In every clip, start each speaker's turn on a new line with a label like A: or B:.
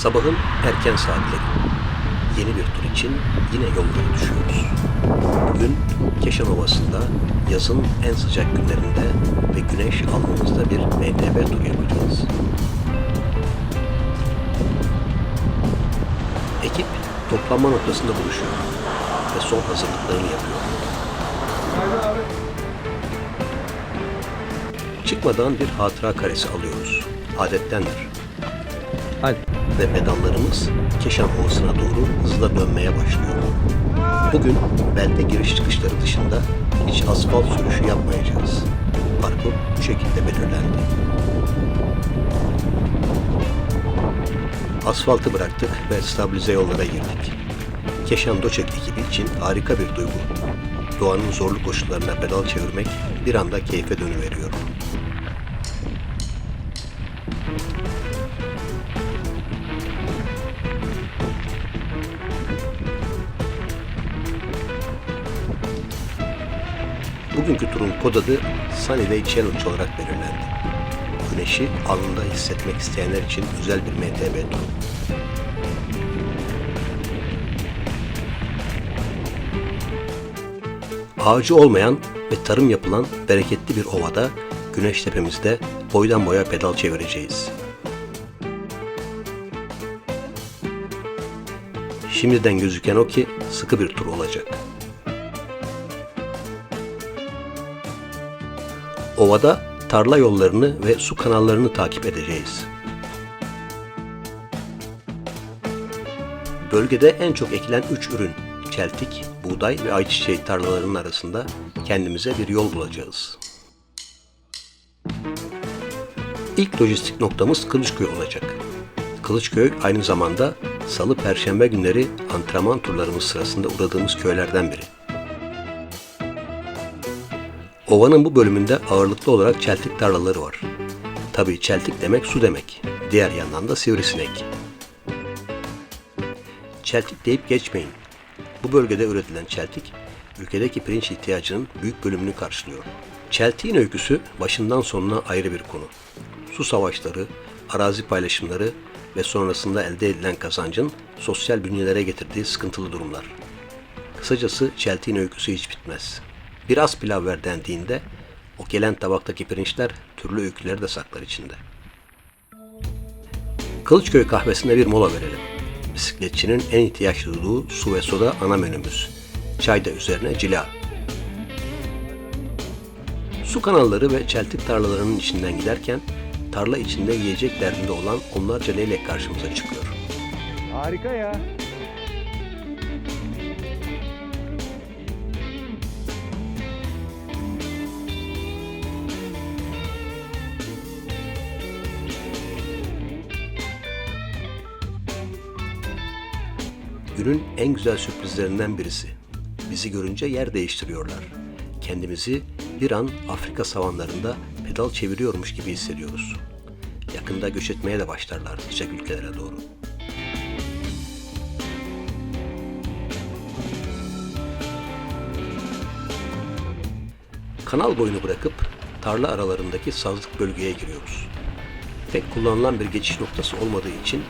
A: Sabahın erken saatleri. Yeni bir tur için yine yollara düşüyoruz. Bugün Keşan Ovası'nda yazın en sıcak günlerinde ve güneş alnımızda bir MTB turu yapacağız. Ekip toplanma noktasında buluşuyor ve son hazırlıklarını yapıyor. Çıkmadan bir hatıra karesi alıyoruz. Adettendir.
B: Hadi.
A: Ve pedallarımız Keşan Ovası'na doğru hızla dönmeye başlıyor. Bugün belde giriş çıkışları dışında hiç asfalt sürüşü yapmayacağız. Parkur bu şekilde belirlendi. Asfaltı bıraktık ve stabilize yollara girdik. Keşan Doçek ekibi için harika bir duygu. Doğanın zorlu koşullarına pedal çevirmek bir anda keyfe dönüveriyor. Bugünkü turun kod adı Sunny Day Challenge olarak belirlendi. Güneşi alnında hissetmek isteyenler için özel bir MTB turu. Ağacı olmayan ve tarım yapılan bereketli bir ovada güneş tepemizde boydan boya pedal çevireceğiz. Şimdiden gözüken o ki sıkı bir tur olacak. Ovada tarla yollarını ve su kanallarını takip edeceğiz. Bölgede en çok ekilen 3 ürün, çeltik, buğday ve ayçiçeği tarlalarının arasında kendimize bir yol bulacağız. İlk lojistik noktamız Kılıçköy olacak. Kılıçköy aynı zamanda salı perşembe günleri antrenman turlarımız sırasında uğradığımız köylerden biri. Ovanın bu bölümünde ağırlıklı olarak çeltik tarlaları var. Tabii çeltik demek su demek. Diğer yandan da sivrisinek. Çeltik deyip geçmeyin. Bu bölgede üretilen çeltik, ülkedeki pirinç ihtiyacının büyük bölümünü karşılıyor. Çeltiğin öyküsü başından sonuna ayrı bir konu. Su savaşları, arazi paylaşımları ve sonrasında elde edilen kazancın sosyal bünyelere getirdiği sıkıntılı durumlar. Kısacası çeltiğin öyküsü hiç bitmez. Biraz pilav ver dendiğinde o gelen tabaktaki pirinçler türlü öyküleri de saklar içinde. Kılıçköy kahvesinde bir mola verelim. Bisikletçinin en ihtiyaç duyduğu su ve soda ana menümüz. Çay da üzerine cila. Su kanalları ve çeltik tarlalarının içinden giderken tarla içinde yiyecek derdinde olan onlarca leylek karşımıza çıkıyor.
B: Harika ya.
A: Günün en güzel sürprizlerinden birisi. Bizi görünce yer değiştiriyorlar. Kendimizi bir an Afrika savanlarında pedal çeviriyormuş gibi hissediyoruz. Yakında göç etmeye de başlarlar sıcak ülkelere doğru. Kanal boyunu bırakıp tarla aralarındaki sazlık bölgeye giriyoruz. Pek kullanılan bir geçiş noktası olmadığı için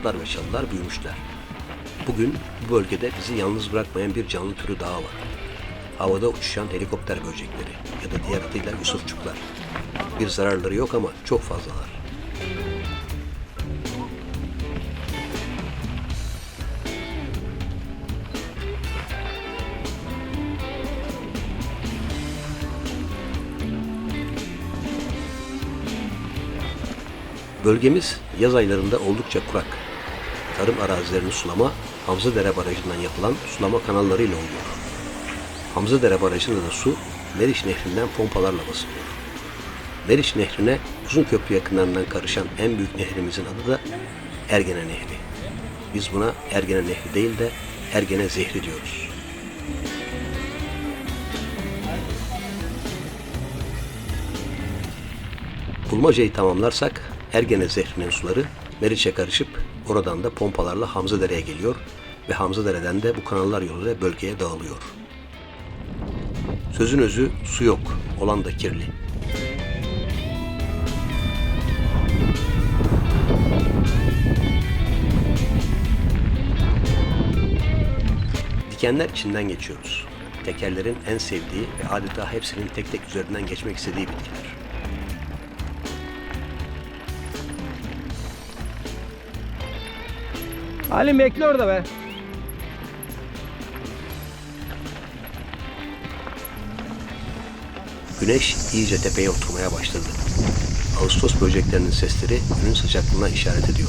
A: otlar ve çalılar büyümüşler. Bugün bu bölgede bizi yalnız bırakmayan bir canlı türü daha var. Havada uçuşan helikopter böcekleri ya da diğer adıyla yusufçuklar. Bir zararları yok ama çok fazlalar. Bölgemiz yaz aylarında oldukça kurak. Tarım arazilerini sulama Hamzadere Barajı'ndan yapılan sulama kanallarıyla oluyor. Hamzadere Barajı'nda da su Meriç Nehri'nden pompalarla basılıyor. Meriç Nehri'ne uzun köprü yakınlarından karışan en büyük nehrimizin adı da Ergene Nehri. Biz buna Ergene Nehri değil de Ergene Zehri diyoruz. Bulmacayı tamamlarsak Ergene Zehri'nin suları Meriç'e karışıp oradan da pompalarla Hamzadere'ye geliyor ve Hamzadere'den de bu kanallar yoluyla bölgeye dağılıyor. Sözün özü su yok, olan da kirli. Dikenler içinden geçiyoruz. Tekerlerin en sevdiği ve adeta hepsinin tek tek üzerinden geçmek istediği bitkiler.
B: Halim bekle orada be.
A: Güneş iyice tepeye oturmaya başladı. Ağustos böceklerinin sesleri günün sıcaklığına işaret ediyor.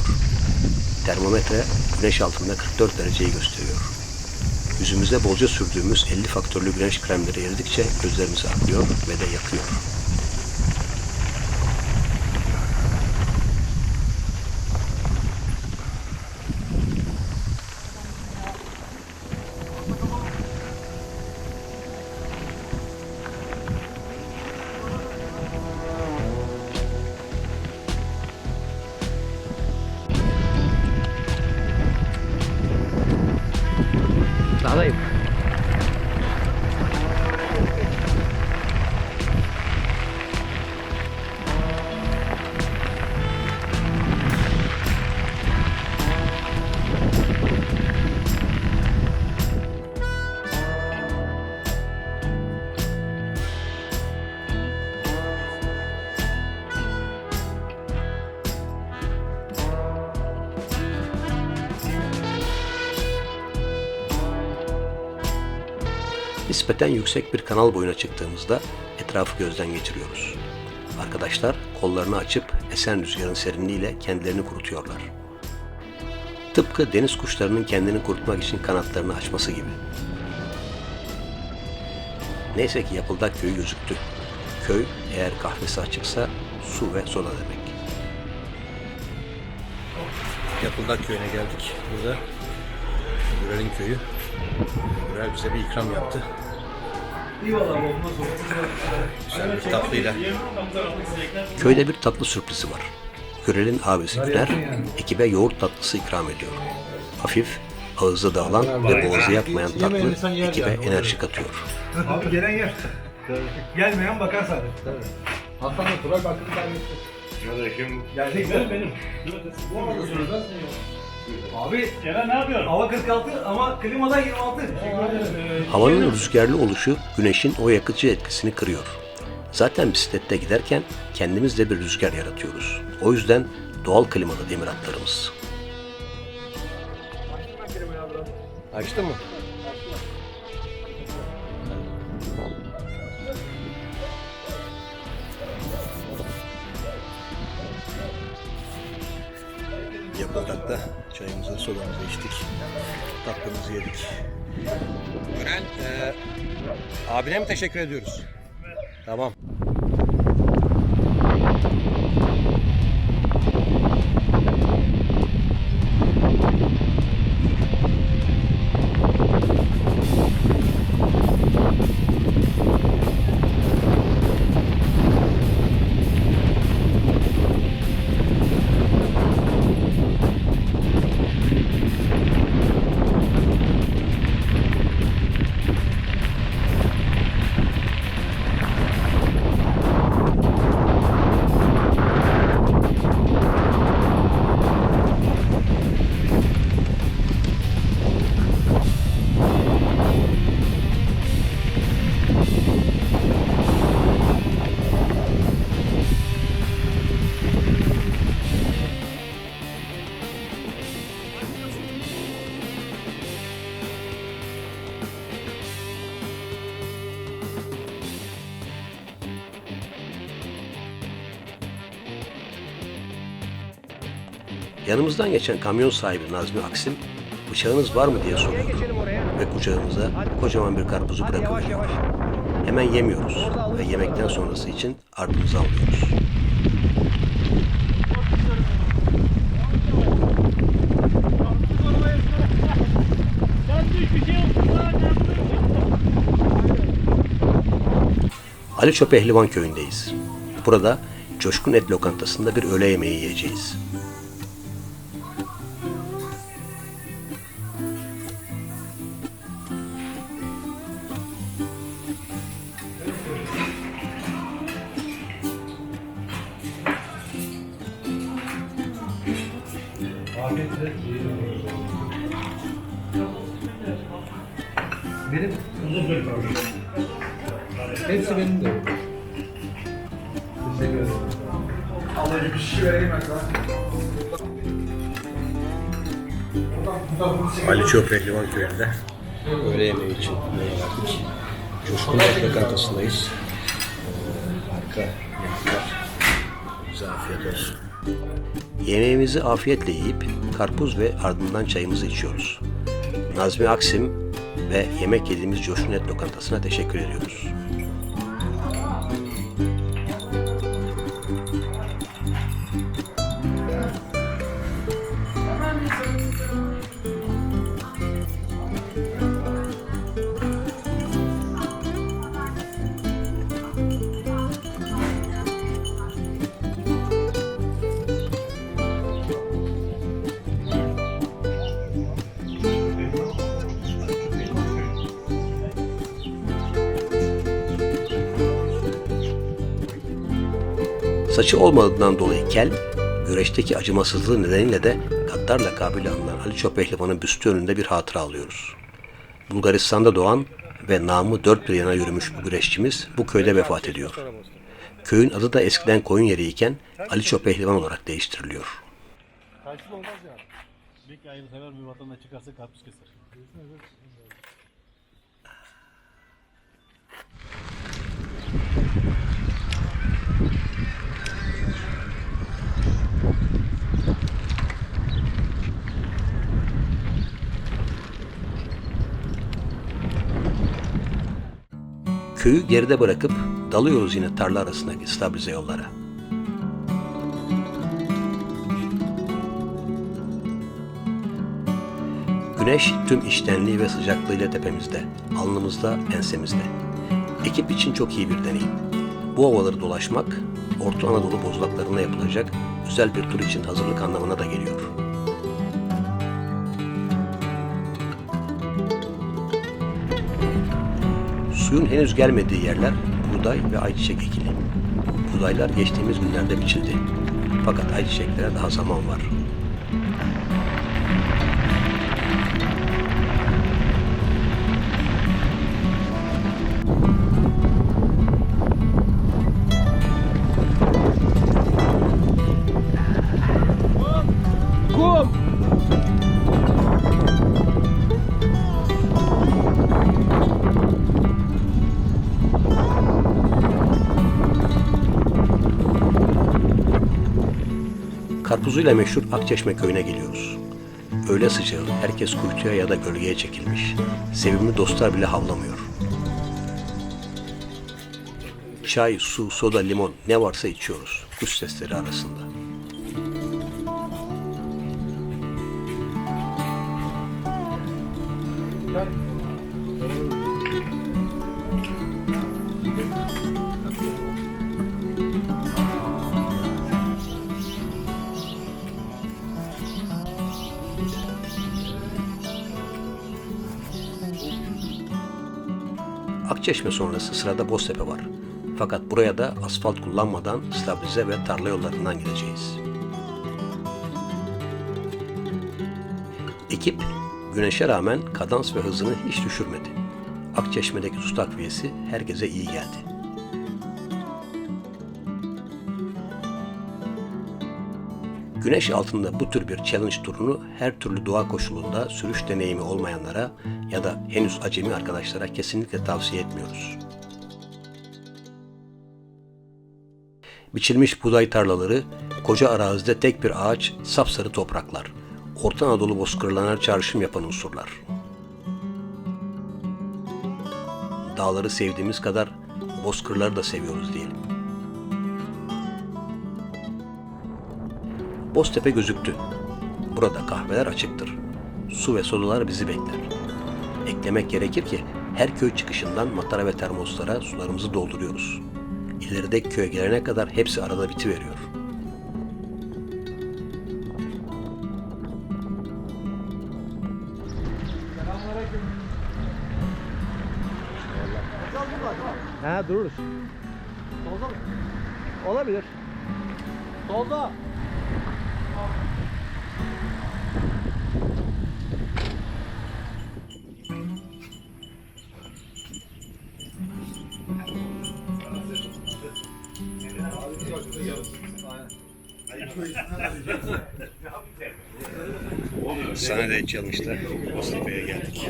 A: Termometre güneş altında 44 dereceyi gösteriyor. Yüzümüze bolca sürdüğümüz 50 faktörlü güneş kremleri eridikçe gözlerimizi akıyor ve de yakıyor. Nispeten yüksek bir kanal boyuna çıktığımızda etrafı gözden geçiriyoruz. Arkadaşlar kollarını açıp esen rüzgarın serinliğiyle kendilerini kurutuyorlar. Tıpkı deniz kuşlarının kendini kurutmak için kanatlarını açması gibi. Neyse ki Yapıldak köyü gözüktü. Köy eğer kahvesi açıksa su ve soda demek. Yapıldak köyüne geldik. Burada Gürel'in köyü. Gürel bize bir ikram yaptı. Güzel bir tatlıyla. Köyde bir tatlı sürprizi var. Gürel'in abisi Güner ekibe yoğurt tatlısı ikram ediyor. Hafif, ağızda dağılan ve boğazı yakmayan tatlı ekibe enerji katıyor.
C: Abi gelen yer. Gelmeyen bakar sadece.
B: Hatta Turay bakın ben
C: Gelecek benim benim. Abi
D: Ceren ne yapıyorsun?
C: hava 46 ama klimada 26. Teşekkür ederim.
A: Havanın rüzgarlı oluşu güneşin o yakıcı etkisini kırıyor. Zaten bisiklette giderken kendimizde bir rüzgar yaratıyoruz. O yüzden doğal klimalı demir atlarımız. Açtı mı? Yapıldıkta çayımızı sodamızı içtik. Tatlımızı yedik. Gören e, abine mi teşekkür ediyoruz? Tamam. Yanımızdan geçen kamyon sahibi Nazmi Aksim, bıçağınız var mı diye soruyor. Ve kucağımıza kocaman bir karpuzu bırakıyor. Hemen yemiyoruz ve yemekten sonrası için ardımıza alıyoruz. Ali Çöp Ehlivan köyündeyiz. Burada Coşkun Et lokantasında bir öğle yemeği yiyeceğiz.
B: Benim. Hepsi benim de. Teşekkür ederim.
C: Allah'a bir şey vereyim ben.
A: Ali Çöp Pehlivan Köyü'nde öğle yemeği için yemeğe verdik. Coşkun Ekmek Arkası'ndayız. Ee, harika yemekler. Bize afiyet olsun. Yemeğimizi afiyetle yiyip karpuz ve ardından çayımızı içiyoruz. Nazmi Aksim ve yemek yediğimiz Coşkun Et lokantasına teşekkür ediyoruz. Saçı olmadığından dolayı kel, güreşteki acımasızlığı nedeniyle de Gaddar lakabıyla anılan Ali Çöpehlivan'ın büstü önünde bir hatıra alıyoruz. Bulgaristan'da doğan ve namı dört bir yana yürümüş bu güreşçimiz bu köyde vefat ediyor. Köyün adı da eskiden koyun yeriyken Ali Çöpehlivan olarak değiştiriliyor.
D: Karşılığı olmaz yani. Bir ayrı sever bir vatandaş çıkarsa karpuz keser.
A: Köyü geride bırakıp dalıyoruz yine tarla arasındaki stabilize yollara. Güneş tüm iştenliği ve sıcaklığıyla tepemizde, alnımızda, ensemizde. Ekip için çok iyi bir deneyim. Bu ovaları dolaşmak, Orta Anadolu bozlaklarına yapılacak özel bir tur için hazırlık anlamına da geliyor. Suyun henüz gelmediği yerler buğday ve ayçiçek ekili. Buğdaylar geçtiğimiz günlerde biçildi. Fakat ayçiçeklere daha zaman var. Karpuzuyla meşhur Akçeşme köyüne geliyoruz. Öğle sıcağı, herkes kuytuya ya da gölgeye çekilmiş. Sevimli dostlar bile havlamıyor. Çay, su, soda, limon ne varsa içiyoruz. Kuş sesleri arasında. Akçeşme sonrası sırada Boztepe var. Fakat buraya da asfalt kullanmadan stabilize ve tarla yollarından gideceğiz. Ekip güneşe rağmen kadans ve hızını hiç düşürmedi. Akçeşme'deki su takviyesi herkese iyi geldi. Güneş altında bu tür bir challenge turunu her türlü doğa koşulunda sürüş deneyimi olmayanlara ya da henüz acemi arkadaşlara kesinlikle tavsiye etmiyoruz. Biçilmiş buğday tarlaları, koca arazide tek bir ağaç, sapsarı topraklar. Orta Anadolu bozkırlarına çağrışım yapan unsurlar. Dağları sevdiğimiz kadar bozkırları da seviyoruz diyelim. Boztepe gözüktü. Burada kahveler açıktır. Su ve sodalar bizi bekler. Eklemek gerekir ki her köy çıkışından matara ve termoslara sularımızı dolduruyoruz. İlerideki köye gelene kadar hepsi arada bitiveriyor.
B: Ha dururuz.
A: Sahnede Challenge'da Mustafa'ya geldik.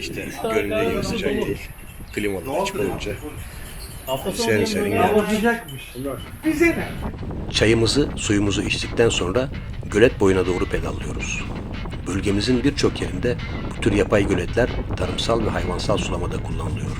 A: İşte göründüğü gibi sıcak değil. Klimalı açık olunca serin serin geldik. Çayımızı, suyumuzu içtikten sonra gölet boyuna doğru pedallıyoruz. Bölgemizin birçok yerinde bu tür yapay göletler tarımsal ve hayvansal sulamada kullanılıyor.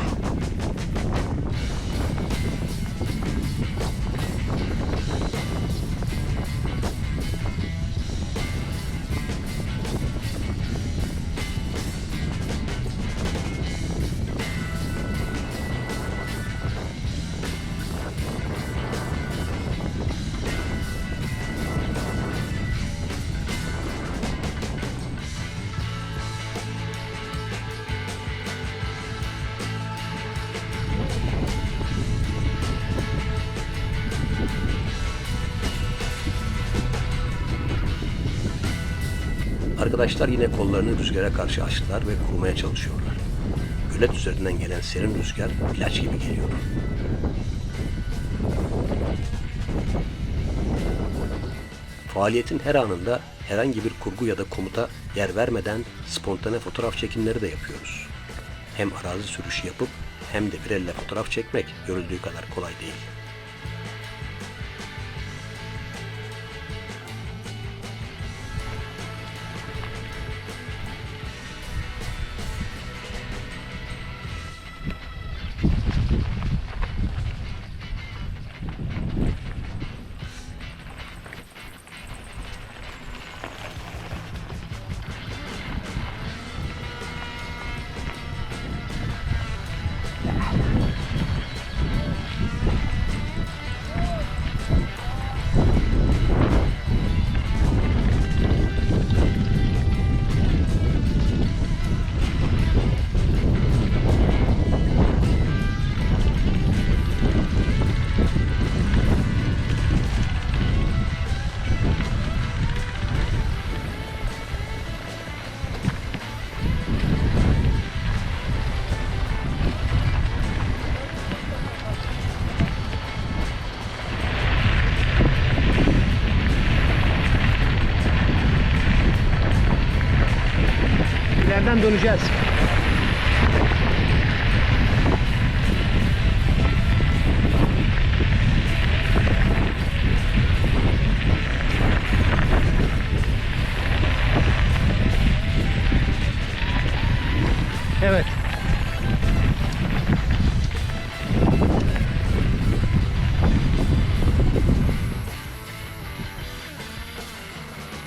A: Arkadaşlar yine kollarını rüzgara karşı açtılar ve kurmaya çalışıyorlar. Gölet üzerinden gelen serin rüzgar ilaç gibi geliyor. Faaliyetin her anında herhangi bir kurgu ya da komuta yer vermeden spontane fotoğraf çekimleri de yapıyoruz. Hem arazi sürüşü yapıp hem de bir elle fotoğraf çekmek görüldüğü kadar kolay değil.
B: Döneceğiz.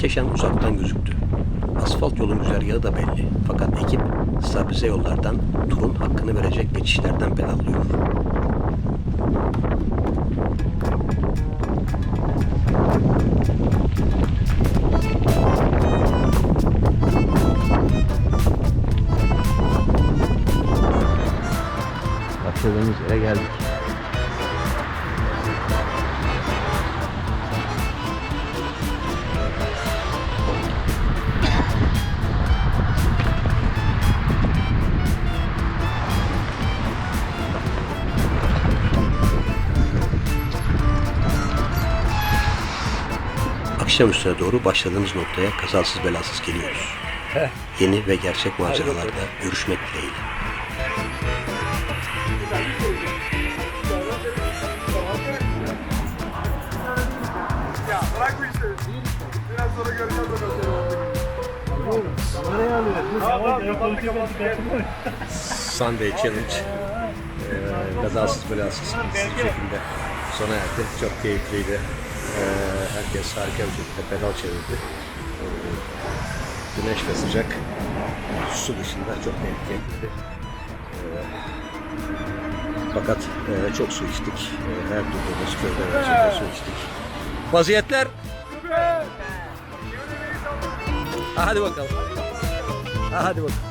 A: Keşan uzaktan gözüktü. Asfalt yolun güzergahı da belli. Fakat ekip stabilize yollardan turun hakkını verecek geçişlerden pedallıyor. Üstüne doğru başladığımız noktaya kazasız belasız geliyoruz. Yeni ve gerçek maceralarda görüşmek dileğiyle. Sunday Challenge eee, kazasız belasız bir şekilde sona erdi. Çok keyifliydi. Ee, herkes harika bir şekilde pedal çevirdi. Ee, güneş ve sıcak su dışında çok keyifliydi. Ee, fakat e, çok su içtik. E, her durduğumuz köyde şeyde su içtik. Vaziyetler Hadi bakalım. Hadi bakalım.